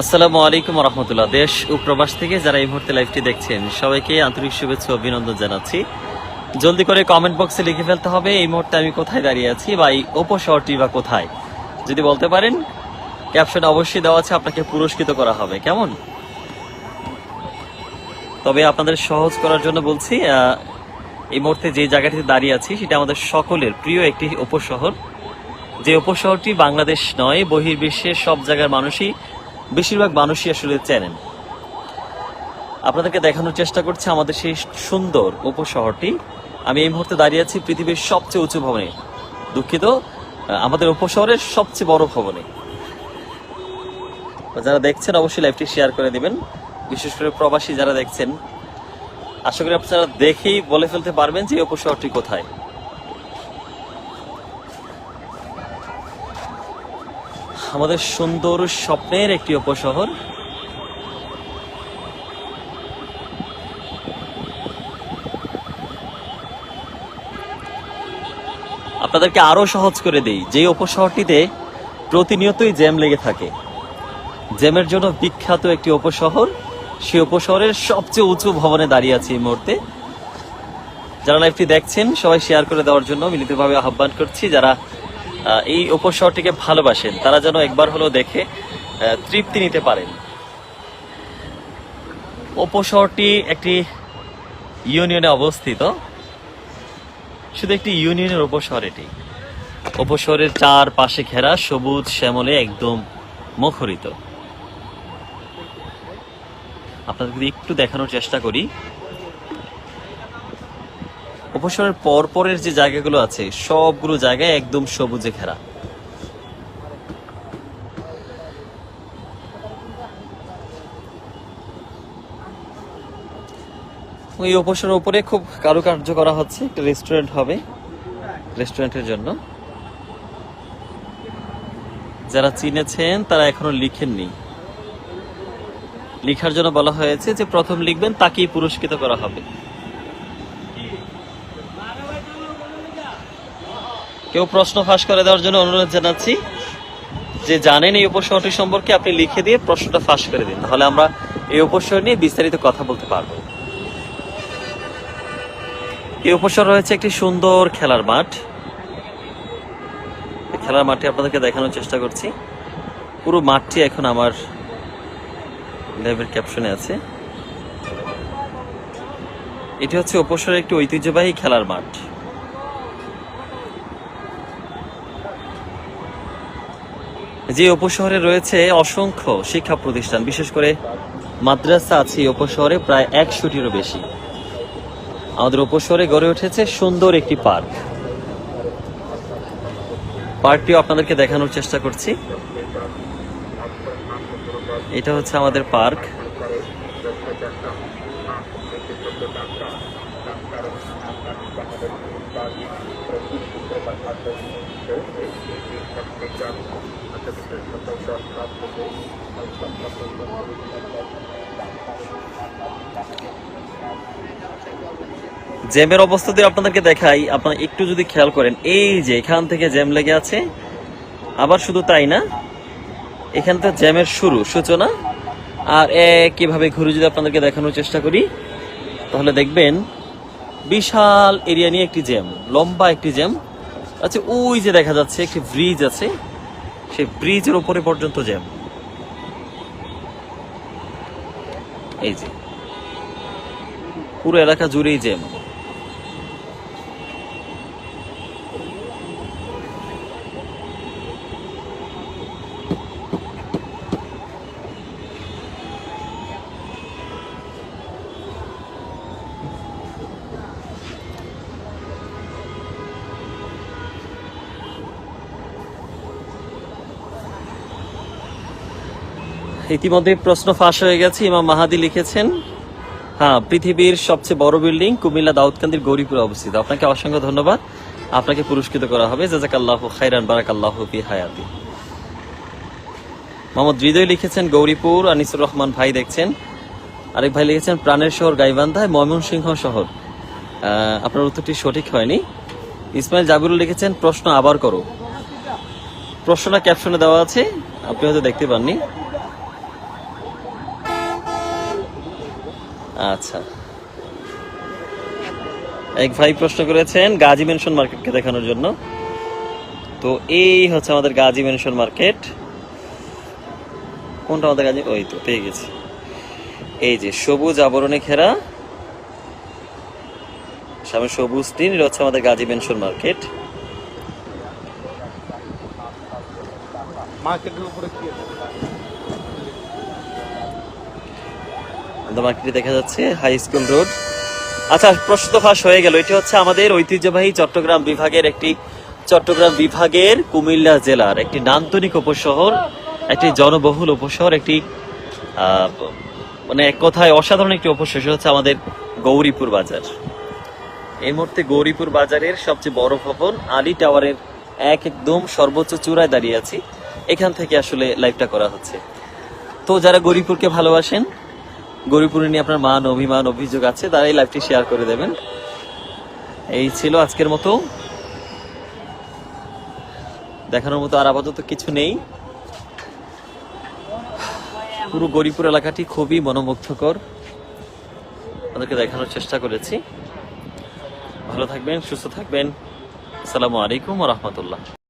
আসসালামু আলাইকুম রহমতুল্লাহ দেশ ও প্রবাস থেকে যারা এই মুহূর্তে লাইভটি দেখছেন, সবাইকে আন্তরিক শুভেচ্ছা অভিনন্দন জানাচ্ছি। জলদি করে কমেন্ট বক্সে লিখে ফেলতে হবে, এই মুহূর্তে আমি কোথায় দাঁড়িয়ে আছি বা এই ওপো শহরটি বা কোথায়? যদি বলতে পারেন ক্যাপশন অবশ্যই দেওয়া আছে, আপনাকে পুরস্কৃত করা হবে। কেমন? তবে আপনাদের সহজ করার জন্য বলছি এই মুহূর্তে যে জায়গাটিতে দাঁড়িয়ে আছি, সেটা আমাদের সকলের প্রিয় একটি উপশহর যে উপশহরটি বাংলাদেশ নয়, বহির্বিশ্বের সব জায়গার মানুষই বেশিরভাগ মানুষই আসলে চেনেন। আপনাদেরকে দেখানোর চেষ্টা করছি আমাদের সেই সুন্দর উপশহরটি। আমি এই মুহূর্তে দাঁড়িয়ে আছি পৃথিবীর সবচেয়ে উঁচু ভবনে। দুঃখিত, আমাদের উপশহরের সবচেয়ে বড় ভবনে। যারা দেখছেন অবশ্যই লাইভটি শেয়ার করে দিবেন। বিশেষ করে প্রবাসী যারা দেখছেন, আশা করি আপনারা দেখেই বলে ফেলতে পারবেন যে উপশহরটি কোথায়। আমাদের সুন্দর স্বপ্নের একটি উপশহর। আপনাদেরকে আরও সহজ করে দেই, যে উপশহরটিতে প্রতিনিয়তই জ্যাম লেগে থাকে। জ্যামের জন্য বিখ্যাত একটি উপশহর, সেই উপশহরের সবচেয়ে উঁচু ভবনে দাঁড়িয়ে আছে এই মুহূর্তে। যারা লাইভটি দেখছেন, সবাই শেয়ার করে দেওয়ার জন্য মিলিতভাবে আহ্বান করছি, যারা এই উপশহরটিকে ভালোবাসেন। তারা যেন একবার হলেও দেখে তৃপ্তি নিতে পারেন। উপশহরটি একটি ইউনিয়নে অবস্থিত। শুধু একটি ইউনিয়নের উপশহর এটি। উপশহরের চার পাশে ঘেরা সবুজ শ্যামলে একদম মুখরিত। আপনাদের একটু দেখানোর চেষ্টা করি। উপশহরের পরপরের যে জায়গাগুলো আছে, সবগুলো জায়গায় একদম সবুজে ঘেরা। ওই উপসরের উপরে খুব কারুকার্য করা হচ্ছে, একটা রেস্টুরেন্ট হবে রেস্টুরেন্টের জন্য। যারা চিনেছেন, তারা এখনও লিখেননি। লিখার জন্য বলা হয়েছে যে প্রথম লিখবেন, তাকেই পুরস্কৃত করা হবে। কেউ প্রশ্ন ফাঁস করে দেওয়ার জন্য অনুরোধ জানাচ্ছি যে জানেন এই উপশহরটি সম্পর্কে আপনি লিখে দিয়ে প্রশ্নটা ফাঁস করে দিন, তাহলে আমরা এই উপশহর নিয়ে বিস্তারিত কথা বলতে পারব। এই উপশহর রয়েছে একটি সুন্দর খেলার মাঠ। খেলার মাঠে আপনাদেরকে দেখানোর চেষ্টা করছি। পুরো মাঠটি এখন আমার ল্যাবের ক্যাপশনে আছে। এটি হচ্ছে উপশহরের একটি ঐতিহ্যবাহী খেলার মাঠ। যে উপশহরে রয়েছে অসংখ্য শিক্ষা প্রতিষ্ঠান বিশেষ করে মাদ্রাসা আছে উপশহরে প্রায় একশোটিরও বেশি। আমাদের উপশহরে গড়ে উঠেছে সুন্দর একটি পার্ক। পার্কটিও আপনাদেরকে দেখানোর চেষ্টা করছি। এটা হচ্ছে আমাদের পার্ক। জ্যামের অবস্থা দিয়ে আপনাদেরকে দেখাই, আপনারা একটু যদি খেয়াল করেন, এই যে এখান থেকে জ্যাম লেগে আছে, আবার শুধু তাই না, এখান থেকে জ্যামের শুরু, সূচনা। আর একইভাবে ঘুরে যদি আপনাদেরকে দেখানোর চেষ্টা করি, তাহলে দেখবেন, বিশাল এরিয়া নিয়ে একটি জ্যাম, লম্বা একটি জ্যাম। আচ্ছা ওই যে দেখা যাচ্ছে একটি ব্রিজ আছে। সেই ব্রিজের ওপরে পর্যন্ত জ্যাম। এই যে। পুরো এলাকা জুড়েই জ্যাম। ইতিমধ্যে প্রশ্ন ফাঁস হয়ে গেছে। ইমাম মাহাদি লিখেছেন হ্যাঁ পৃথিবীর সবচেয়ে বড় বিল্ডিং কুমিল্লা দাউদকান্দির গৌরীপুরে অবস্থিত। আপনাকে অসংখ্য ধন্যবাদ। আপনাকে পুরস্কৃত করা হবে। জাজাকাল্লাহ খাইরান বারাকাল্লাহ হায়াতি। মোহাম্মদ হৃদয় লিখেছেন, গৌরীপুর, আনিসুর রহমান ভাই দেখছেন। আরেক ভাই লিখেছেন, প্রাণের শহর গাইবান্ধায় ময়মনসিংহ শহর। আপনার উত্তরটি সঠিক হয়নি। ইসমাইল জাবিরুল লিখেছেন, প্রশ্ন আবার করো। প্রশ্নটা ক্যাপশনে দেওয়া আছে, আপনি হয়তো দেখতে পাননি। আচ্ছা। এক ভাই প্রশ্ন করেছেন, গাজী মেনশন মার্কেটকে দেখানোর জন্য। তো এই হচ্ছে আমাদের গাজী মেনশন মার্কেট। কোনটা আমাদের গাজী? ওই তো, পেয়ে গেছি। এই যে, সবুজ আবরণে ঘেরা। সামনে সবুজ টিন এটা হচ্ছে আমাদের গাজী মেনশন মার্কেট। মার্কেটের উপরে কি আছে? দেখা যাচ্ছে হাই স্কুল রোড আচ্ছা প্রশ্ন ফাঁস হয়ে গেল। এটি হচ্ছে আমাদের ঐতিহ্যবাহী চট্টগ্রাম বিভাগের একটি চট্টগ্রাম বিভাগের কুমিল্লা জেলার একটি নান্তনিক উপশহর, একটি জনবহুল উপশহর, একটি মানে এক কথায় অসাধারণ একটি উপশহর। সেটা হচ্ছে আমাদের গৌরীপুর বাজার। এই মুহূর্তে গৌরীপুর বাজারের সবচেয়ে বড় ভবন, আলী টাওয়ারের এক একদম সর্বোচ্চ চূড়ায় দাঁড়িয়ে আছি। এখান থেকে আসলে লাইভটা করা হচ্ছে। তো যারা গৌরীপুরকে ভালোবাসেন গৌরীপুরে নিয়ে আপনার মান, অভিমান, অভিযোগ আছে তারা এই লাইভটি শেয়ার করে দেবেন। এই ছিল আজকের মতো। দেখানোর মতো আর আপাতত কিছু নেই। পুরো গৌরীপুর এলাকাটি খুবই মনোমুগ্ধকর। তাদেরকে দেখানোর চেষ্টা করেছি। ভালো থাকবেন, সুস্থ থাকবেন। আসসালামু আলাইকুম রহমতুল্লাহ।